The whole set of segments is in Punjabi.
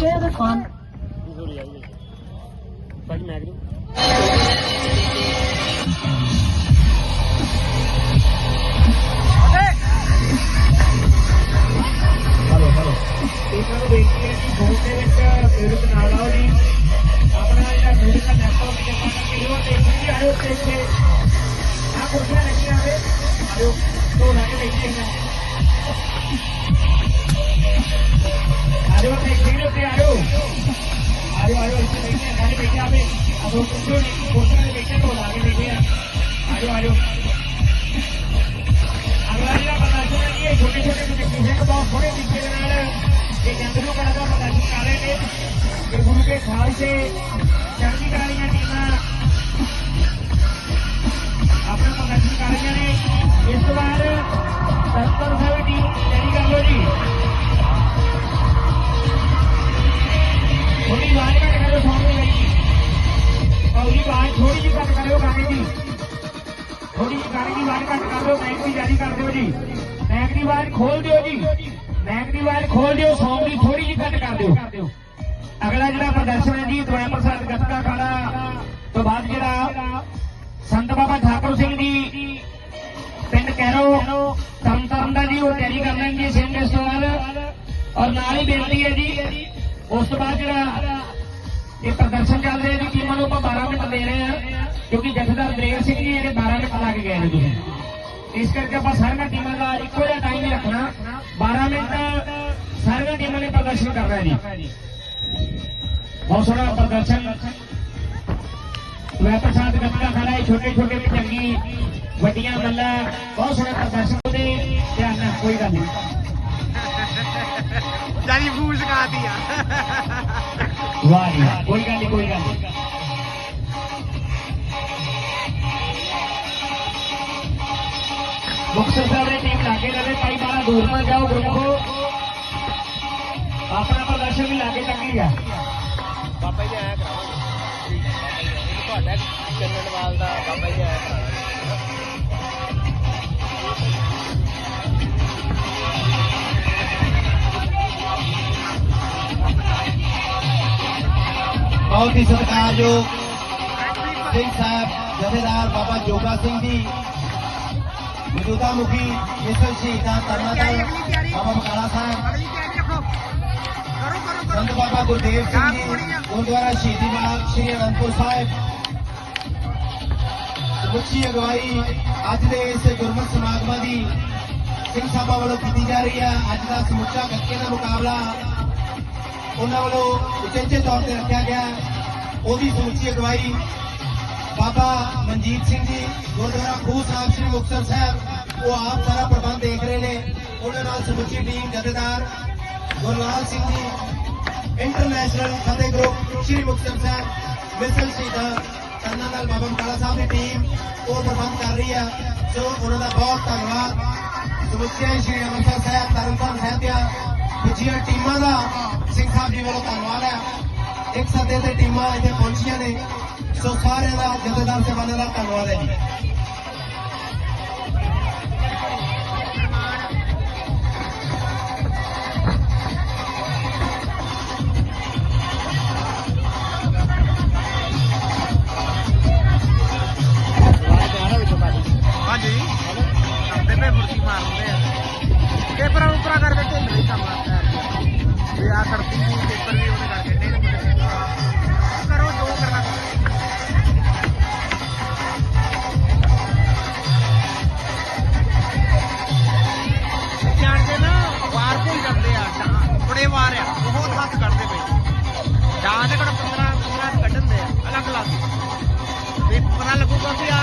Share the fun. ਥੋੜੀ ਆਈ ਹੈ ਬਾਕੀ ਮੈਂ ਕਰੂ ਹਲੋ ਹਲੋ ਇਹਨਾਂ ਨੂੰ ਬੇਨਤੀ ਹੈ ਕਿ ਫੋਨ ਦੇ ਵਿੱਚ ਫੇਰਤ ਨਾਲ ਆਓ ਜੀ ਆਪਣਾ ਜਿਹੜਾ ਮੂਡ ਦਾ ਲੈਪਟਾਪ ਤੇ ਪਾਣਾ ਕਿ ਉਹ ਤੇ ਜੀ ਆਇਓ ਤੇ ਇੱਥੇ ਆ ਕੁਰਸੀਆਂ ਲੱਗੀਆਂ ਆਵੇ ਆਇਓ ਤੋਂ ਲਾ ਕੇ ਬੈਠੇ ਆਵੇ ਆਜੋ ਕੁਰਸੀਆਂ ਨੇ ਕੁਰਸੀਆਂ ਤੇ ਬੈਠੇ ਤੋਂ ਲਾ ਕੇ ਬੈਠੇ ਆ ਆਜੋ ਆਜੋ ਅਗਲਾ ਜਿਹੜਾ ਪ੍ਰਦਰਸ਼ਨ ਹੈ ਜੀ ਇਹ ਛੋਟੇ ਛੋਟੇ ਜਿਹੇ ਕਿਸੇ ਨੂੰ ਬਹੁਤ ਸੋਹਣੇ ਤਰੀਕੇ ਦੇ ਨਾਲ ਇਹ ਜੰਗ ਨੂੰ ਕਰਾ ਦਾ ਪ੍ਰਦਰਸ਼ਨ ਕਰ ਰਹੇ ਨੇ ਕਿ ਗੁਰੂ ਕੇ ਥੋੜੀ ਜਿਹੀ ਘੱਟ ਕਰਿਓ, ਗਾਣੇ ਦੀ ਥੋੜੀ ਜਿਹੀ ਗਾਣੇ ਦੀ ਆਵਾਜ਼ ਘੱਟ ਕਰ ਦਿਓ ਮਾਈਕ ਦੀ ਜਾਰੀ ਕਰ ਦਿਓ ਜੀ। ਮਾਈਕ ਦੀ ਆਵਾਜ਼ ਖੋਲ ਦਿਓ ਜੀ। ਮਾਈਕ ਦੀ ਆਵਾਜ਼ ਖੋਲ ਦਿਓ ਸੌਂਗ ਦੀ ਥੋੜੀ ਜਿਹੀ ਘੱਟ ਕਰ ਦਿਓ। ਅਗਲਾ ਜਿਹੜਾ ਪ੍ਰਦਰਸ਼ਨ ਹੈ ਜੀ, ਦਵਾਈ ਪ੍ਰਸਾਦ ਗੱਤਕਾ ਖਾੜਾ ਤੋਂ ਬਾਅਦ ਜਿਹੜਾ ਸੰਤ ਬਾਬਾ ਠਾਕੁਰ ਸਿੰਘ ਜੀ, ਪਿੰਡ ਕੈਰੋ, ਤਰਨ ਦਾ ਜੀ, ਉਹ ਤਿਆਰੀ ਕਰ ਲੈਣਗੇ ਸਿੰਘ ਇਸ ਤੋਂ ਬਾਅਦ। ਔਰ ਨਾਲ ਹੀ ਬੇਨਤੀ ਹੈ ਜੀ, ਉਸ ਤੋਂ ਬਾਅਦ ਜਿਹੜਾ ਇਹ ਪ੍ਰਦਰਸ਼ਨ ਚੱਲ ਰਿਹਾ ਜੀ ਟੀਮਾਂ ਨੂੰ ਆਪਾਂ 12 ਮਿੰਟ ਦੇ ਰਹੇ ਹਾਂ ਕਿਉਂਕਿ ਜਥੇਦਾਰ ਦਰੇਰ ਸਿੰਘ ਜੀ ਜਿਹੜੇ 12 ਮਿੰਟ ਲੱਗ ਗਏ ਨੇ ਤੁਸੀਂ ਇਸ ਕਰਕੇ ਆਪਾਂ ਸਾਰੀਆਂ ਟੀਮਾਂ ਦਾ ਇੱਕੋ ਜਿਹਾ ਟਾਈਮ ਹੀ ਰੱਖਣਾ 12 ਮਿੰਟ ਸਾਰੀਆਂ ਟੀਮਾਂ ਨੇ ਪ੍ਰਦਰਸ਼ਨ ਕਰਨਾ ਹੈ ਜੀ ਬਹੁਤ ਸੋਹਣਾ ਪ੍ਰਦਰਸ਼ਨ ਵੈਪਰ ਸਾਹਿਬ ਗੱਤਕਾ ਖੜਾ ਹੈ ਛੋਟੇ ਛੋਟੇ ਵੀ ਚੰਗੀ ਵੱਡੀਆਂ ਮੱਲਾ ਬਹੁਤ ਸੋਹਣਾ ਪ੍ਰਦਰਸ਼ਨ ਉਹਦੇ ਧਿਆਨ ਨਾਲ ਕੋਈ ਗੱਲ ਨਹੀਂ ਜਾਨੀ ਫੂਲ ਸਕਾਤੀ ਆ ਵਾਹ ਜੀ ਵਾਹ, ਕੋਈ ਗੱਲ ਨਹੀਂ ਕੋਈ ਗੱਲ ਨਹੀਂ ਮੁਕਤਸਰ ਸਾਹਿਬ ਦੀ ਟੀਮ ਲਾਗੇ ਰਵੇ ਭਾਈ ਬਾਲਾ ਦੂਰ ਨਾ ਜਾਓ ਗੁਰਮਖੋ ਆਪਣਾ ਪ੍ਰਦਰਸ਼ਨ ਵੀ ਲਾਗੇ ਚੰਗੀ ਆ ਬਾਬਾ ਜੀ ਆਇਆ ਕਰਾਵਾਂਗੇ ਇਹ ਤੁਹਾਡਾ ਚੰਨਣਵਾਲ ਦਾ ਬਾਬਾ ਜੀ ਆਇਆ ਬਹੁਤ ਹੀ ਸਤਿਕਾਰਯੋਗ ਸਿੰਘ ਸਾਹਿਬ ਜਥੇਦਾਰ ਬਾਬਾ ਜੋਗਾ ਸਿੰਘ ਜੀ ਮੌਜੂਦਾ ਮੁਖੀ ਮਿਸਲ ਸ਼ਹੀਦਾਂ ਤਰਨਾਦਲ ਬਾਬਾ ਬਕਾਲਾ ਸਾਹਿਬ ਅਗਲੀ ਤਿਆਰੀ ਰੱਖੋ ਕਰੋ ਕਰੋ ਸੰਤ ਬਾਬਾ ਗੁਰਦੇਵ ਸਿੰਘ ਜੀ ਗੁਰਦੁਆਰਾ ਸ਼ਹੀਦੀ ਬਾਗ ਸ੍ਰੀ ਅਨੰਦਪੁਰ ਸਾਹਿਬ ਸਮੁੱਚੀ ਅਗਵਾਈ ਅੱਜ ਦੇ ਇਸ ਗੁਰਮਤਿ ਸਮਾਗਮਾਂ ਦੀ ਸਿੰਘ ਸਾਹਿਬਾਂ ਵੱਲੋਂ ਕੀਤੀ ਜਾ ਰਹੀ ਹੈ ਅੱਜ ਦਾ ਸਮੁੱਚਾ ਗੱਤਕੇ ਦਾ ਮੁਕਾਬਲਾ ਉਹਨਾਂ ਵੱਲੋਂ ਉਚੇਚੇ ਤੌਰ ਤੇ ਰੱਖਿਆ ਗਿਆ। ਉਹਦੀ ਸਮੁੱਚੀ ਅਗਵਾਈ ਬਾਬਾ ਮਨਜੀਤ ਸਿੰਘ ਜੀ, ਗੁਰਦੁਆਰਾ ਖੂਹ ਸਾਹਿਬ ਸ੍ਰੀ ਮੁਕਤਸਰ ਸਾਹਿਬ, ਉਹ ਆਪ ਸਾਰਾ ਪ੍ਰਬੰਧ ਦੇਖ ਰਹੇ ਨੇ। ਉਹਨਾਂ ਨਾਲ ਸਮੁੱਚੀ ਟੀਮ, ਜਥੇਦਾਰ ਗੁਰਲਾਲ ਸਿੰਘ ਜੀ ਇੰਟਰਨੈਸ਼ਨਲ ਫਤਿਹ ਗਰੁੱਪ ਸ੍ਰੀ ਮੁਕਤਸਰ ਸਾਹਿਬ, ਮਿਸਲ ਸ਼ਹੀਦਾਂ ਕਰਨਾ ਨਾਲ ਬਾਬਾ ਕਾਲਾ ਸਾਹਿਬ ਦੀ ਟੀਮ ਉਹ ਪ੍ਰਬੰਧ ਕਰ ਰਹੀ ਹੈ ਸੋ ਉਹਨਾਂ ਦਾ ਬਹੁਤ ਧੰਨਵਾਦ। ਸਮੁੱਚੇ ਸ੍ਰੀ ਅੰਮ੍ਰਿਤਸਰ ਸਾਹਿਬ, ਤਰਨਤਾਰਨ ਸਾਹਿਬ ਦੀਆਂ ਦੂਜੀਆਂ ਟੀਮਾਂ ਦਾ ਸਿੰਘ ਸਾਹਿਬ ਜੀ ਵੱਲੋਂ ਧੰਨਵਾਦ ਹੈ। ਇੱਕ ਸੱਦੇ ਤੇ ਟੀਮਾਂ ਇੱਥੇ ਪਹੁੰਚੀਆਂ ਨੇ। ਸੋ ਸਾਰਿਆਂ ਦਾ ਜਥੇਦਾਰ ਸਾਹਿਬਾਨਾਂ ਦਾ ਧੰਨਵਾਦ ਹੈ ਜੀ।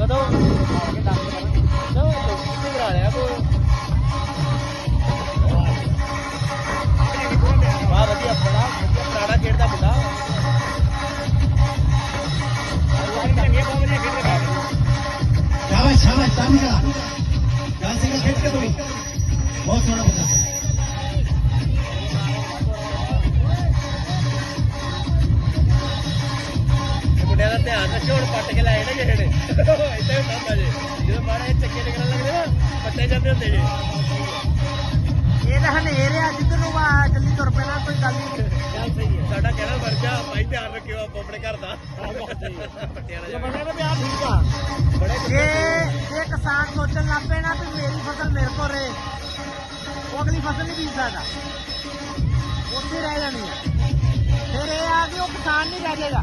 ਕਦੋਂ? ਕੇ ਦੱਸ ਕਰਾ ਲਿਆ ਤੂੰ ਵਾਹ, ਵਧੀਆ ਬੜਾ ਵਧੀਆ ਪੁਰਾਣਾ ਖੇਡਦਾ ਮੁੰਡਾ। ਚੰਗੇ ਬਹੁਤ ਸ਼ਾਬਾਸ਼ ਸ਼ਾਬਾਸ਼ ਤਾਮੀਗਾ ਜਾਨ ਸਿੰਘ ਖੇਡ ਕੇ ਤੂੰ ਬਹੁਤ ਸੋਹਣਾ ਬੰਦਾ ਨਾ ਜਿਹੜੇ ਨੇ ਇਦਾਂ ਹੀ ਹੁੰਦਾ ਜੇ। ਜਦੋਂ ਮਾੜੇ ਚੱਕੇ ਨਿਕਲਣ ਲੱਗਦੇ ਨਾ ਪੱਟੇ ਜਾਂਦੇ ਹੁੰਦੇ ਜੇ। ਇਹ ਤਾਂ ਹਨੇਰ ਆ ਜਿੱਧਰ ਨੂੰ ਵਾ ਜਲਦੀ ਤੁਰ ਪੈਣਾ ਕੋਈ ਗੱਲ ਨਹੀਂ ਗੱਲ ਸਹੀ ਹੈ। ਸਾਡਾ ਕਹਿਣਾ ਵਰਜਾ ਭਾਈ ਧਿਆਨ ਰੱਖਿਓ ਆਪ ਆਪਣੇ ਘਰ ਦਾ। ਪੱਟਿਆਂ ਦਾ ਬੰਦੇ ਦਾ ਪਿਆਰ ਠੀਕ ਆ ਬੜੇ ਜੇ ਜੇ ਕਿਸਾਨ ਸੋਚਣ ਲੱਗ ਪਏ ਨਾ ਵੀ ਮੇਰੀ ਫਸਲ ਮੇਰੇ ਕੋਲ ਰਹੇ ਉਹ ਅਗਲੀ ਫਸਲ ਨਹੀਂ ਬੀਜ ਸਕਦਾ। ਉੱਥੇ ਰਹਿ ਜਾਣੀ ਹੈ ਫਿਰ ਇਹ ਆ ਕਿ ਉਹ ਕਿਸਾਨ ਨਹੀਂ ਰਹਿ ਜਾਏਗਾ।